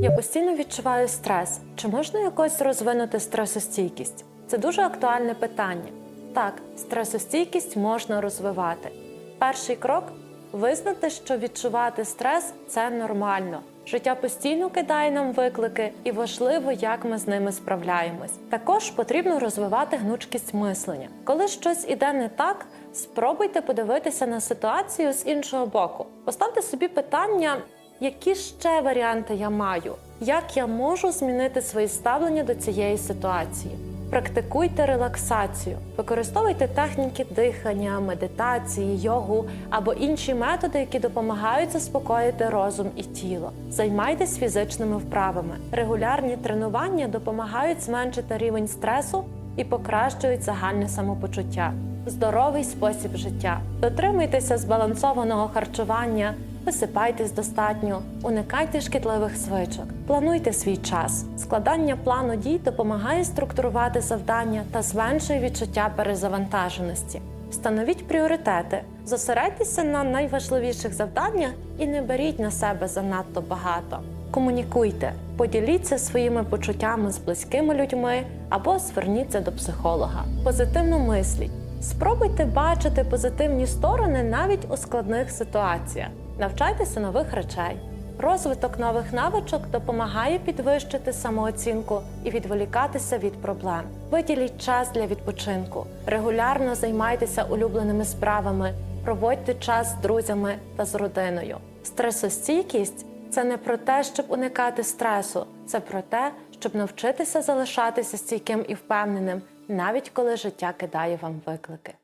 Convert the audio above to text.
Я постійно відчуваю стрес. Чи можна якось розвинути стресостійкість? Це дуже актуальне питання. Так, стресостійкість можна розвивати. Перший крок визнати, що відчувати стрес це нормально. Життя постійно кидає нам виклики, і важливо, як ми з ними справляємось. Також потрібно розвивати гнучкість мислення. Коли щось іде не так, спробуйте подивитися на ситуацію з іншого боку. Поставте собі питання, які ще варіанти я маю, як я можу змінити своє ставлення до цієї ситуації. Практикуйте релаксацію, використовуйте техніки дихання, медитації, йогу або інші методи, які допомагають заспокоїти розум і тіло. Займайтесь фізичними вправами. Регулярні тренування допомагають зменшити рівень стресу і покращують загальне самопочуття. Здоровий спосіб життя. Дотримуйтеся збалансованого харчування, висипайтесь достатньо, уникайте шкідливих звичок, плануйте свій час. Складання плану дій допомагає структурувати завдання та зменшує відчуття перезавантаженості. Встановіть пріоритети, зосередьтеся на найважливіших завданнях і не беріть на себе занадто багато. Комунікуйте, поділіться своїми почуттями з близькими людьми або зверніться до психолога. Позитивно мисліть. Спробуйте бачити позитивні сторони навіть у складних ситуаціях. Навчайтеся нових речей. Розвиток нових навичок допомагає підвищити самооцінку і відволікатися від проблем. Виділіть час для відпочинку, регулярно займайтеся улюбленими справами, проводьте час з друзями та з родиною. Стресостійкість це не про те, щоб уникати стресу, це про те, щоб навчитися залишатися стійким і впевненим, навіть коли життя кидає вам виклики.